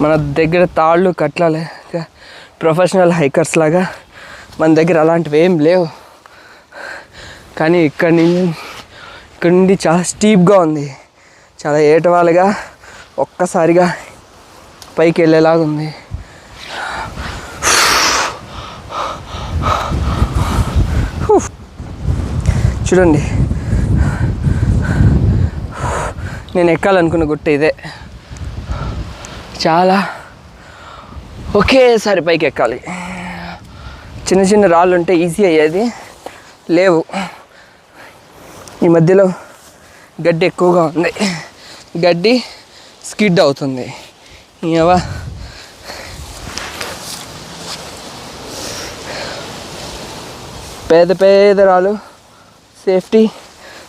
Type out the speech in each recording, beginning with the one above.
మన దగ్గర తాళ్ళు కట్లాలే ప్రొఫెషనల్ హైకర్స్ లాగా మన దగ్గర అలాంటివి ఏం లేవు. కానీ ఇక్కడ నుంచి ఇక్కడ నుండి చాలా స్టీప్గా ఉంది. చాలా ఏటవాలుగా ఒక్కసారిగా పైకి వెళ్ళేలాగా ఉంది. చూడండి. నేను ఎక్కాలనుకున్న గుట్ట ఇదే. చాలా ఒకేసారి పైకి ఎక్కాలి. చిన్న చిన్న రాళ్ళు ఉంటే ఈజీ అయ్యేది. లేవు. ఈ మధ్యలో గడ్డి ఎక్కువగా ఉంది. గడ్డి స్కిడ్ అవుతుంది. ఇవా పేద పేద రాళ్ళు. Safety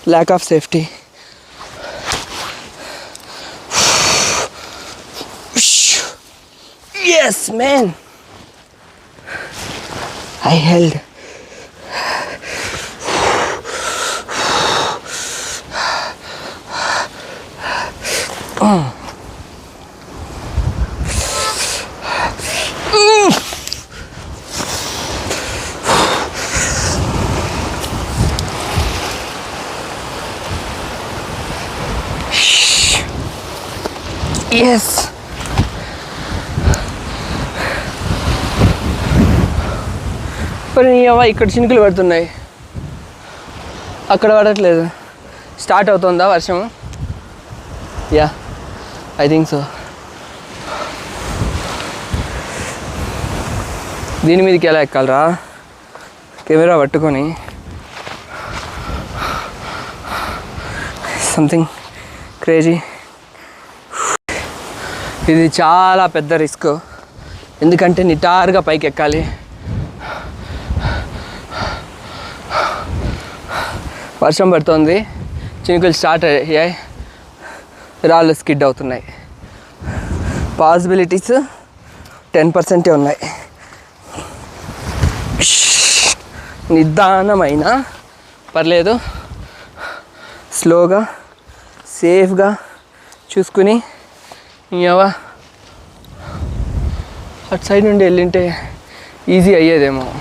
lack of safety Yes, man. I held. Yes. అవ్వ ఇక్కడ చినుకులు పడుతున్నాయి. అక్కడ పడట్లేదు. స్టార్ట్ అవుతుందా వర్షం? యా ఐ థింక్ సో దీని మీదకి ఎలా ఎక్కాలరా? కెమెరా పట్టుకొని. సంథింగ్ క్రేజీ ఇది చాలా పెద్ద రిస్క్. ఎందుకంటే నిటారుగా పైకి ఎక్కాలి వర్షం పడుతోంది. చినుకులు స్టార్ట్ అయ్యాయి. రాళ్ళు స్కిడ్ అవుతున్నాయి. పాసిబిలిటీస్ టెన్ పర్సెంటే ఉన్నాయి. నిదానమైన పర్లేదు. స్లోగా సేఫ్గా చూసుకుని ఇవా అటు సైడ్ నుండి వెళ్ళింటే ఈజీ అయ్యేదేమో.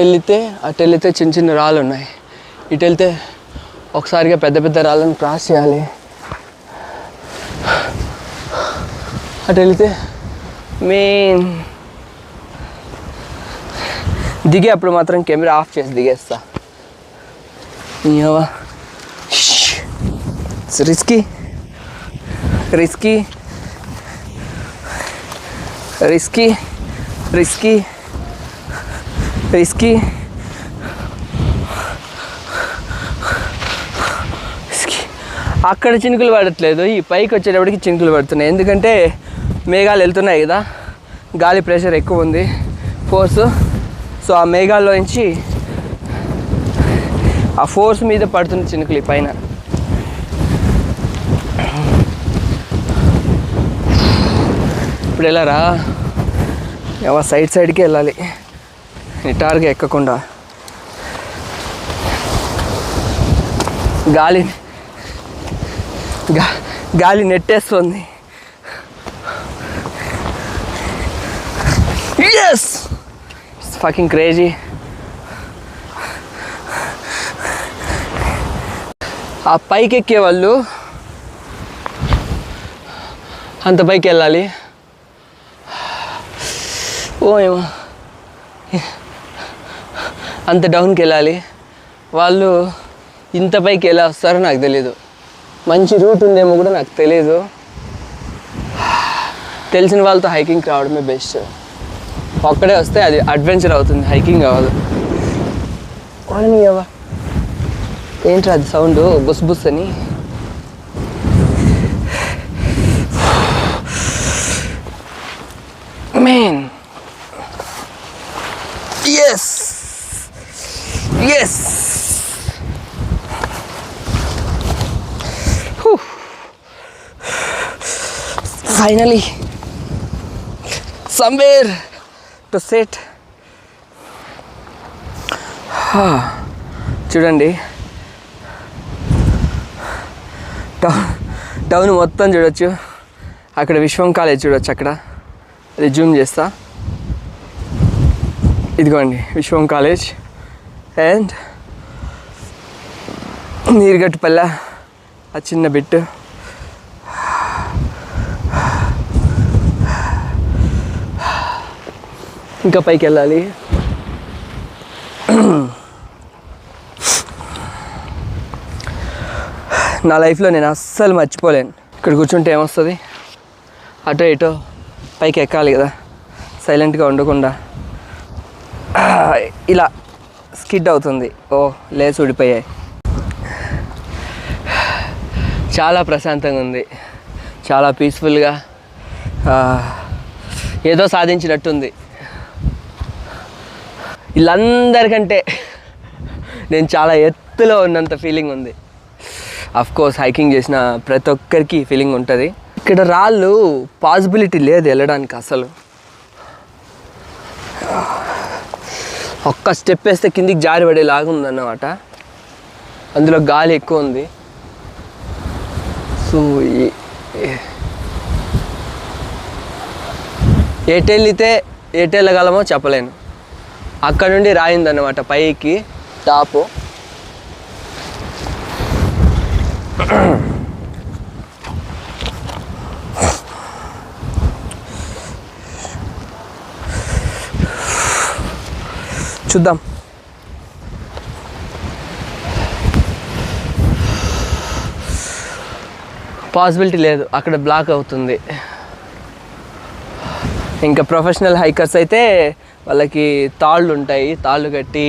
వెళ్తే అటు వెళ్తే చిన్న చిన్న రాళ్ళు ఉన్నాయి ఇటు వెళ్తే ఒకసారిగా పెద్ద పెద్ద రాళ్ళను క్రాస్ చేయాలి. అటు వెళ్తే మెయిన్ దిగే అప్పుడు మాత్రం కెమెరా ఆఫ్ చేసి దిగేస్తా. Risky? Risky? Risky? Risky? Risky. Risky. అక్కడ చినుకులు పడట్లేదు. ఈ పైకి వచ్చేటప్పటికి చినుకులు పడుతున్నాయి. ఎందుకంటే మేఘాలు వెళ్తున్నాయి కదా. గాలి ప్రెషర్ ఎక్కువ ఉంది. ఫోర్స్. సో ఆ మేఘాల్లో నుంచి ఆ ఫోర్స్ మీద పడుతున్న చినుకులు ఈ పైన. ఇప్పుడు వెళ్ళారా? సైడ్ సైడ్కి వెళ్ళాలి. నిటారుగా ఎక్కకుండా. గాలి గాలి నెట్టేస్తుంది. ఎస్ ఫకింగ్ క్రేజీ ఆ పైకి ఎక్కే వాళ్ళు అంత పైకి వెళ్ళాలి ఓ ఏమో. అంత డౌన్కి వెళ్ళాలి. వాళ్ళు ఇంత పైకి ఎలా వస్తారో నాకు తెలియదు మంచి రూట్ ఉందేమో కూడా నాకు తెలియదు తెలిసిన వాళ్ళతో హైకింగ్ రావడమే బెస్ట్. ఒక్కడే వస్తే అది అడ్వెంచర్ అవుతుంది హైకింగ్ కావాలి వాళ్ళని అవ్వ ఏంట్రా అది సౌండ్? బుస్ బుస్ అని. ఫైనలీ సమ్వేర్ టు సెట్ చూడండి. టౌన్ టౌన్ మొత్తం చూడొచ్చు. అక్కడ విశ్వం కాలేజ్ చూడొచ్చు అక్కడ. అది జూమ్ చేస్తా. ఇదిగోండి విశ్వం కాలేజ్. అండ్ నీరుగట్టుపల్ల. ఆ చిన్న బిట్టు. ఇంకా పైకి వెళ్ళాలి. నా లైఫ్లో నేను అస్సలు మర్చిపోలేను. ఇక్కడ కూర్చుంటే ఏమొస్తుంది? అటో ఇటో పైకి ఎక్కాలి కదా. సైలెంట్గా ఉండకుండా. ఇలా స్కిడ్ అవుతుంది. ఓ లేచి ఊడిపోయాయి. చాలా ప్రశాంతంగా ఉంది. చాలా పీస్ఫుల్గా ఏదో సాధించినట్టుంది. వీళ్ళందరికంటే నేను చాలా ఎత్తులో ఉన్నంత ఫీలింగ్ ఉంది కోర్స్ హైకింగ్ చేసిన ప్రతి ఒక్కరికి ఫీలింగ్ ఉంటుంది ఇక్కడ రాళ్ళు పాసిబిలిటీ లేదు వెళ్ళడానికి అసలు ఒక్క స్టెప్ వేస్తే కిందికి జారి పడేలాగా ఉందన్నమాట అందులో గాలి ఎక్కువ ఉంది సో ఈ- ఎటు వెళ్ళగలమో చెప్పలేను అక్కడ నుండి రాయిందన్నమాట పైకి. టాపు. చూద్దాం. పాసిబిలిటీ లేదు అక్కడ బ్లాక్ అవుతుంది. ఇంకా ప్రొఫెషనల్ హైకర్స్ అయితే వాళ్ళకి తాళ్ళు ఉంటాయి తాళ్ళు కట్టి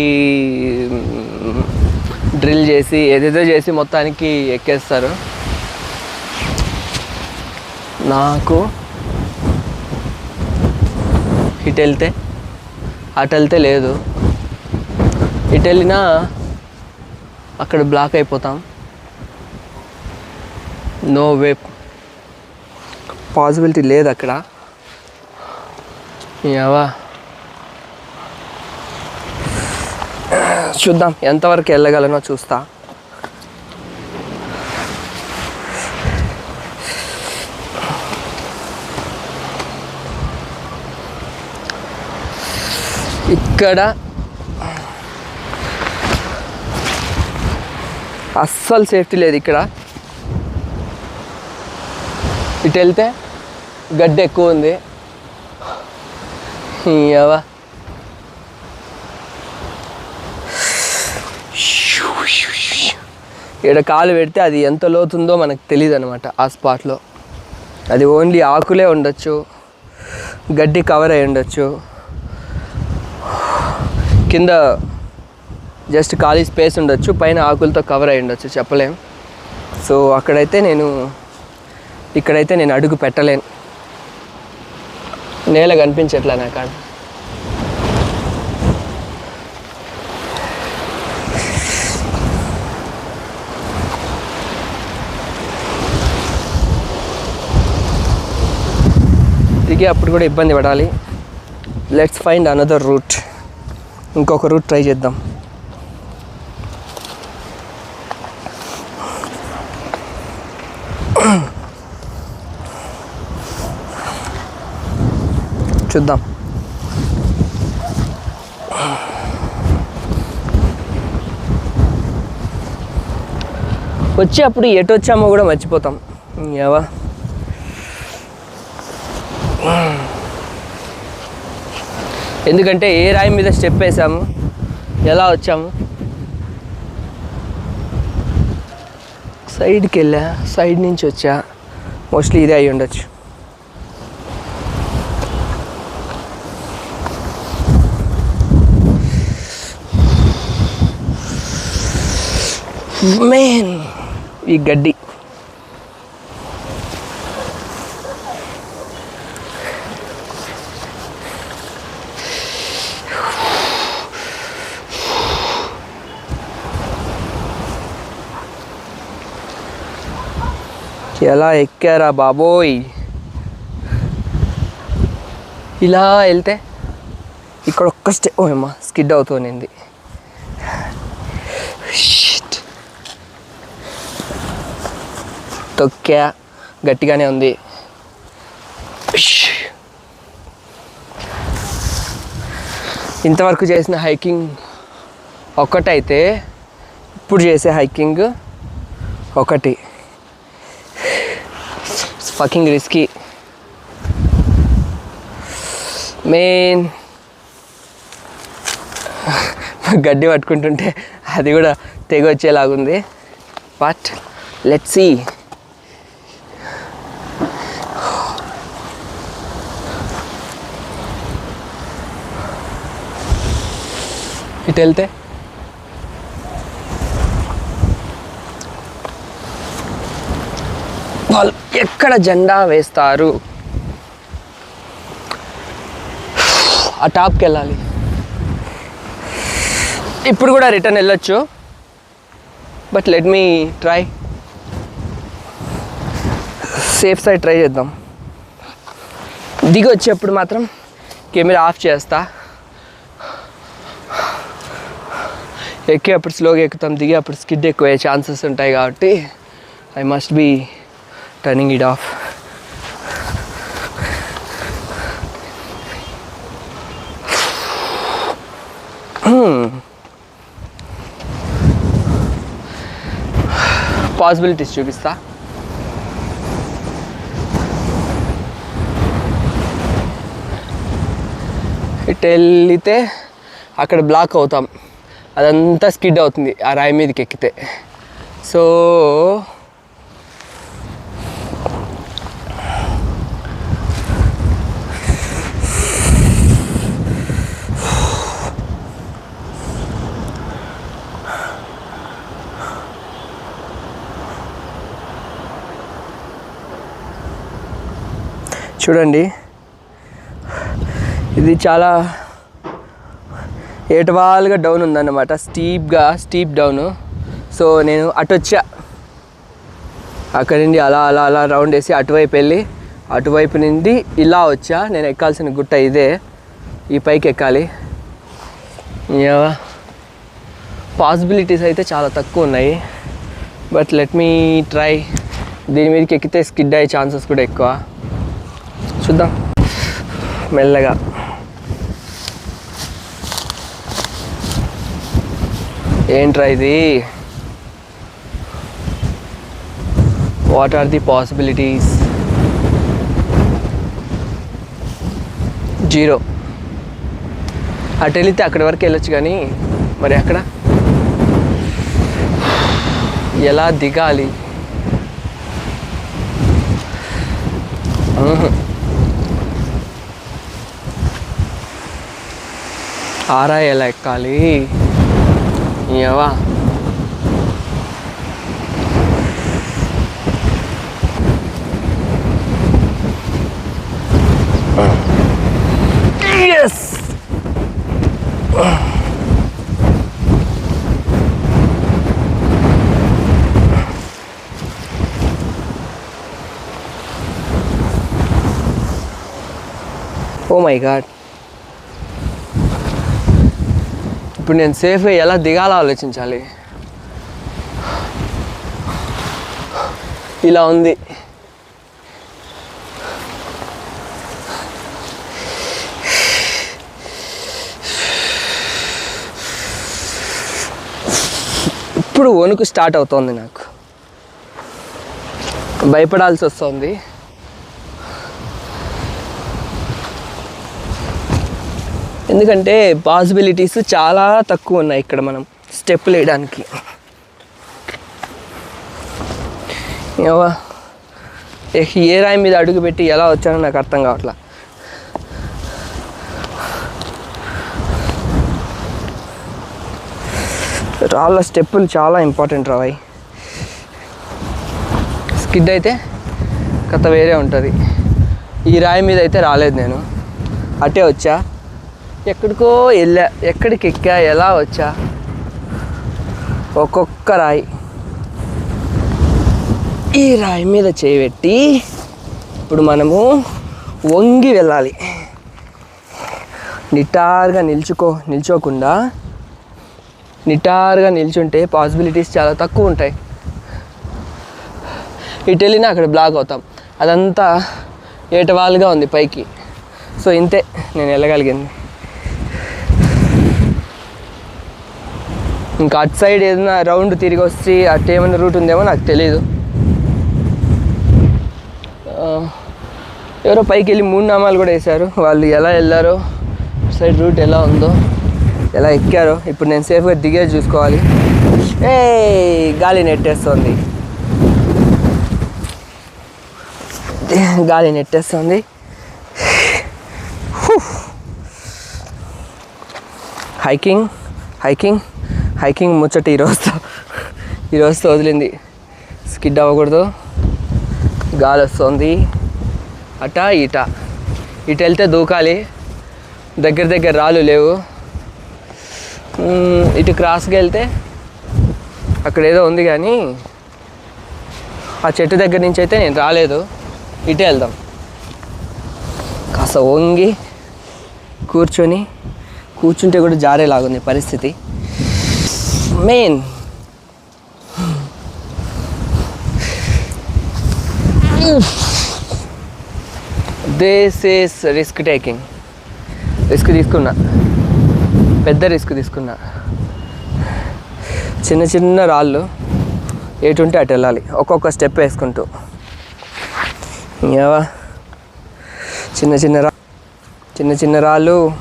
డ్రిల్ చేసి ఏదేదో చేసి మొత్తానికి ఎక్కేస్తారు. నాకు ఇటు వెళ్తే అటు వెళ్తే లేదు. ఇటు వెళ్ళినా అక్కడ బ్లాక్ అయిపోతాం. నో వే పాసిబిలిటీ లేదు అక్కడ. యావా చూద్దాం ఎంతవరకు వెళ్ళగలనో చూస్తా. ఇక్కడ అస్సలు సేఫ్టీ లేదు ఇక్కడ. ఇటు వెళ్తే గడ్డి ఎక్కువ ఉంది. యావా ఇక్కడ కాలు పెడితే అది ఎంత లోతుందో మనకు తెలియదు అనమాట ఆ స్పాట్లో. అది ఓన్లీ ఆకులే ఉండొచ్చు గడ్డి కవర్ అయి ఉండొచ్చు. కింద జస్ట్ ఖాళీ స్పేస్ ఉండొచ్చు పైన ఆకులతో కవర్ అయి ఉండొచ్చు చెప్పలేం. సో అక్కడైతే నేను ఇక్కడైతే నేను అడుగు పెట్టలేను. నేల కనిపించట్లే నాకు ఆడ. అప్పుడు కూడా ఇబ్బంది పడాలి. లెట్స్ ఫైండ్ అనదర్ రూట్ ఇంకొక రూట్ ట్రై చేద్దాం. చూద్దాం. వచ్చి అప్పుడు ఎటు వచ్చామో కూడా మర్చిపోతాం. ఏవా? ఎందుకంటే ఏ రాయి మీద స్టెప్ వేసాము ఎలా వచ్చాము? సైడ్కి వెళ్ళా సైడ్ నుంచి వచ్చా. మోస్ట్లీ ఇదే అయి ఉండొచ్చు. మెయిన్ ఈ గడ్డి. ఎలా ఎక్కారా బాబోయ్? ఇలా వెళ్తే ఇక్కడ ఒక్క స్టే ఓ స్కిడ్ అవుతూనింది తొక్కా గట్టిగానే ఉంది. ఇంతవరకు చేసిన హైకింగ్ ఒకటైతే ఇప్పుడు చేసే హైకింగ్ ఒకటి. ఫకింగ్ రిస్కీ మెయిన్ గడ్డి పట్టుకుంటుంటే అది కూడా తెగ వచ్చేలాగుంది. బట్ లెట్ సి ఇటు వెళ్తే వాళ్ళు ఎక్కడ జెండా వేస్తారు? ఆ టాప్కి వెళ్ళాలి. ఇప్పుడు కూడా రిటర్న్ వెళ్ళొచ్చు. But let me try. Safe side try చేద్దాం. దిగి వచ్చేప్పుడు మాత్రం కెమెరా ఆఫ్ చేస్తా. ఎక్కేప్పుడు స్లోగా ఎక్కుతాం దిగి అప్పుడు స్కిడ్ ఎక్కువ అయ్యే ఛాన్సెస్ ఉంటాయి కాబట్టి I must be turning it off possibilities చూపిస్తా. ఇటు వెళ్తే అక్కడ బ్లాక్ అవుతాం. అదంతా స్కిడ్ అవుతుంది. ఆ రాయి మీదకి ఎక్కితే. సో చూడండి. ఇది చాలా ఏటవాలుగా డౌన్ ఉందన్నమాట. స్టీప్గా స్టీప్ డౌన్. సో నేను అటు వచ్చా అక్కడి నుండి అలా అలా అలా రౌండ్ వేసి అటువైపు వెళ్ళి అటువైపు నుండి ఇలా వచ్చా. నేను ఎక్కాల్సిన గుట్ట ఇదే. ఈ పైకి ఎక్కాలి. పాసిబిలిటీస్ అయితే చాలా తక్కువ ఉన్నాయి. But let me try. దీని మీదకి ఎక్కితే స్కిడ్ అయ్యే ఛాన్సెస్ కూడా ఎక్కువ. చూద్దాం. మెల్లగా. ఏంట్రా ఇది? What are the possibilities zero అటు వెళితే అక్కడి వరకు వెళ్ళొచ్చు కానీ మరి అక్కడ ఎలా దిగాలి? ఆహా. ఆరా ఎలా ఎక్కాలి ఏవా ఎస్ ఓ మై ఇప్పుడు నేను సేఫ్గా ఎలా దిగాలో ఆలోచించాలి. ఇలా ఉంది. ఇప్పుడు వణుకు స్టార్ట్ అవుతోంది నాకు. భయపడాల్సి వస్తుంది. ఎందుకంటే పాసిబిలిటీస్ చాలా తక్కువ ఉన్నాయి ఇక్కడ మనం స్టెప్పులు వేయడానికి ఏ రాయి మీద అడుగుపెట్టి ఎలా వచ్చానో నాకు అర్థం కావట్లా. రాళ్ళ స్టెప్పులు చాలా ఇంపార్టెంట్ రావాయి స్కిడ్ అయితే కథ వేరే ఉంటుంది. ఈ రాయి మీద అయితే రాలేదు నేను. అటే వచ్చా? ఎక్కడికో వెళ్ళా. ఎక్కడికి ఎక్కా? ఎలా వచ్చా? ఒక్కొక్క రాయి. ఈ రాయి మీద చేయబెట్టి ఇప్పుడు మనము వంగి వెళ్ళాలి. నిటారుగా నిల్చుకో నిల్చోకుండా నిటారుగా నిల్చుంటే పాసిబిలిటీస్ చాలా తక్కువ ఉంటాయి. ఇటు వెళ్ళినా అక్కడ బ్లాక్ అవుతాం. అదంతా ఏటవాలుగా ఉంది పైకి. సో ఇంతే నేను వెళ్ళగలిగింది. ఇంకా అటు సైడ్ ఏదైనా రౌండ్ తిరిగి వచ్చి అటు ఏమైనా రూట్ ఉందేమో నాకు తెలియదు ఎవరో పైకి వెళ్ళి మూడు నామాలు కూడా వేశారు. వాళ్ళు ఎలా వెళ్ళారో సైడ్ రూట్ ఎలా ఉందో ఎలా ఎక్కారో ఇప్పుడు నేను సేఫ్గా దిగేది చూసుకోవాలి. ఏ గాలి నెట్టేస్తుంది. గాలి నెట్టేస్తుంది. Hiking hiking. హైకింగ్ ముచ్చట ఈరోజుతో ఈరోజుతో వదిలింది. స్కిడ్ అవ్వకూడదు. గాలి వస్తుంది. అట ఇట ఇటు వెళ్తే దూకాలి. దగ్గర దగ్గర రాళ్ళు లేవు. ఇటు క్రాస్కి వెళ్తే అక్కడ ఏదో ఉంది కానీ ఆ చెట్టు దగ్గర నుంచి అయితే నేను రాలేదు. ఇటే వెళ్దాం. కాస్త వంగి కూర్చొని కూర్చుంటే కూడా జారేలాగుంది పరిస్థితి. Main this is risk taking risk తీసుకున్నా. పెద్ద రిస్క్ తీసుకున్నా. చిన్న చిన్న రాళ్ళు ఎటుంటే అటు వెళ్ళాలి. ఒక్కొక్క స్టెప్ వేసుకుంటూ. ఏవా? చిన్న చిన్న రా చిన్న చిన్న రాళ్ళు.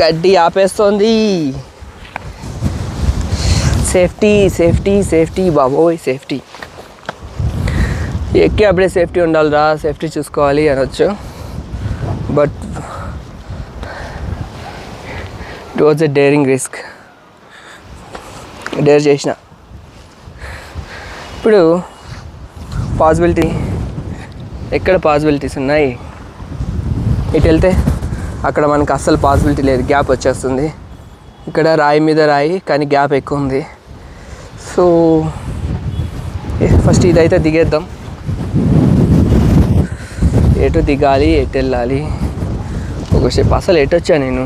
గడ్డి ఆపేస్తోంది. సేఫ్టీ సేఫ్టీ సేఫ్టీ బాబోయ్ సేఫ్టీ. ఎక్కి అప్పుడే సేఫ్టీ ఉండాలిరా సేఫ్టీ చూసుకోవాలి అనొచ్చు. But it was a daring risk. Dare చేసిన. ఇప్పుడు పాసిబిలిటీ ఎక్కడ పాసిబిలిటీస్ ఉన్నాయి? ఇటు వెళ్తే అక్కడ మనకు అస్సలు పాసిబిలిటీ లేదు. గ్యాప్ వచ్చేస్తుంది. ఇక్కడ రాయి మీద రాయి కానీ గ్యాప్ ఎక్కువ ఉంది. సో ఫస్ట్ ఇదైతే దిగేద్దాం. ఎటు దిగాలి ఎటు వెళ్ళాలి? ఒకసేపు అసలు ఎటు వచ్చా నేను?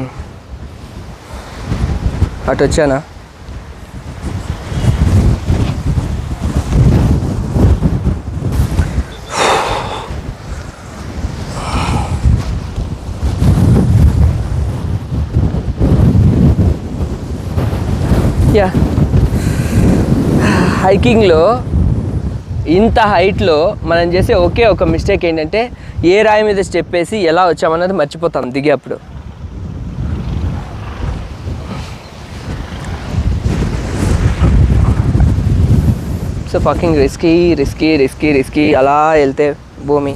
అటు వచ్చానా? యా. హైకింగ్లో ఇంత హైట్లో మనం చేసే ఒకే ఒక మిస్టేక్ ఏంటంటే ఏ రాయి మీద స్టెప్ వేసి ఎలా వచ్చామన్నది మర్చిపోతాం దిగేప్పుడు so fucking risky risky risky risky అలా వెళ్తే భూమి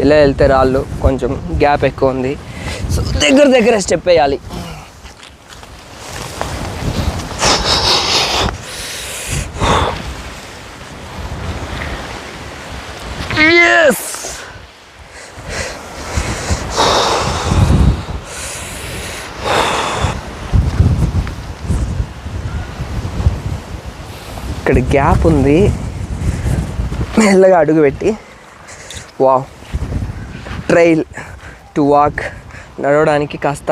ఇలా వెళ్తే రాళ్ళు కొంచెం గ్యాప్ ఎక్కువ ఉంది. సో దగ్గర దగ్గర స్టెప్ వేయాలి. ఇక్కడ గ్యాప్ ఉంది. మెల్లగా అడుగు పెట్టి వావ్ ట్రైల్ టు వాక్. నడవడానికి కాస్త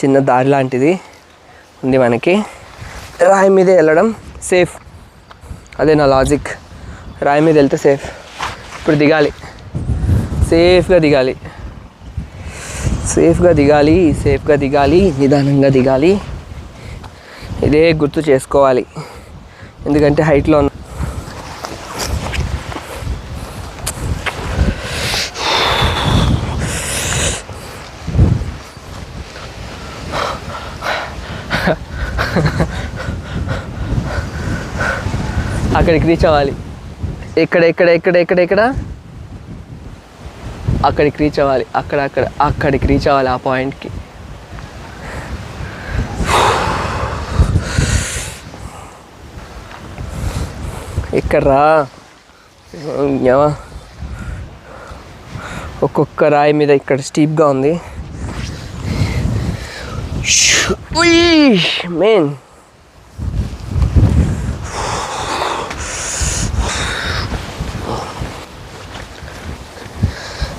చిన్న దారి లాంటిది ఉంది మనకి. రాయి మీద వెళ్ళడం సేఫ్. అదే నా లాజిక్. రాయి మీద వెళ్తే సేఫ్. ఇప్పుడు దిగాలి. సేఫ్గా దిగాలి. సేఫ్గా దిగాలి సేఫ్గా దిగాలి నిదానంగా దిగాలి. ఇదే గుర్తు చేసుకోవాలి. ఎందుకంటే హైట్లో ఉన్న అక్కడికి రీచ్ అవ్వాలి. ఎక్కడ ఎక్కడ ఎక్కడ ఎక్కడ ఎక్కడ? అక్కడికి రీచ్ అవ్వాలి. అక్కడ అక్కడ అక్కడికి రీచ్ అవ్వాలి ఆ పాయింట్కి ఎక్కడ్రా ఏమా. ఒక్కొక్క రాయి మీద ఇక్కడ స్టీప్గా ఉంది. మెయిన్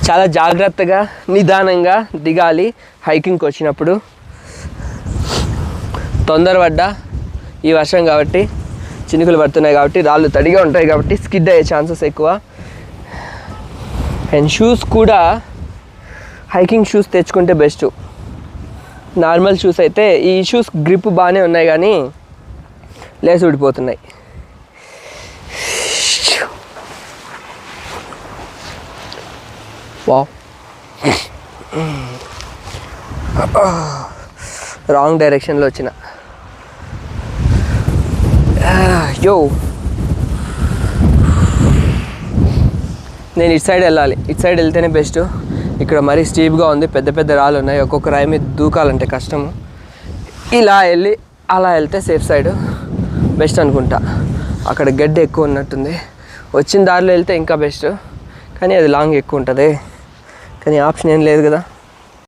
చాలా జాగ్రత్తగా నిదానంగా దిగాలి హైకింగ్కి వచ్చినప్పుడు. తొందరపడ్డా ఈ వర్షం కాబట్టి. చినుకులు పడుతున్నాయి కాబట్టి రాళ్ళు తడిగా ఉంటాయి కాబట్టి స్కిడ్ అయ్యే ఛాన్సెస్ ఎక్కువ. అండ్ షూస్ కూడా హైకింగ్ షూస్ తెచ్చుకుంటే బెస్ట్ నార్మల్ షూస్ అయితే ఈ షూస్ గ్రిప్ బాగానే ఉన్నాయి కానీ లేచి ఊడిపోతున్నాయి. వా రాంగ్ డైరెక్షన్లో వచ్చిన. యో నేను ఇటు సైడ్ వెళ్ళాలి. ఇటు సైడ్ వెళ్తేనే బెస్ట్ ఇక్కడ మరీ స్టీప్గా ఉంది. పెద్ద పెద్ద రాళ్ళు ఉన్నాయి. ఒక్కొక్క రాయి మీద దూకాలంటే కష్టము. ఇలా వెళ్ళి అలా వెళ్తే సేఫ్ సైడ్ బెస్ట్ అనుకుంటా. అక్కడ గడ్డి ఎక్కువ ఉన్నట్టుంది. వచ్చిన దారిలో వెళ్తే ఇంకా బెస్ట్ కానీ అది లాంగ్ ఎక్కువ ఉంటుంది. కానీ ఆప్షన్ ఏం లేదు కదా.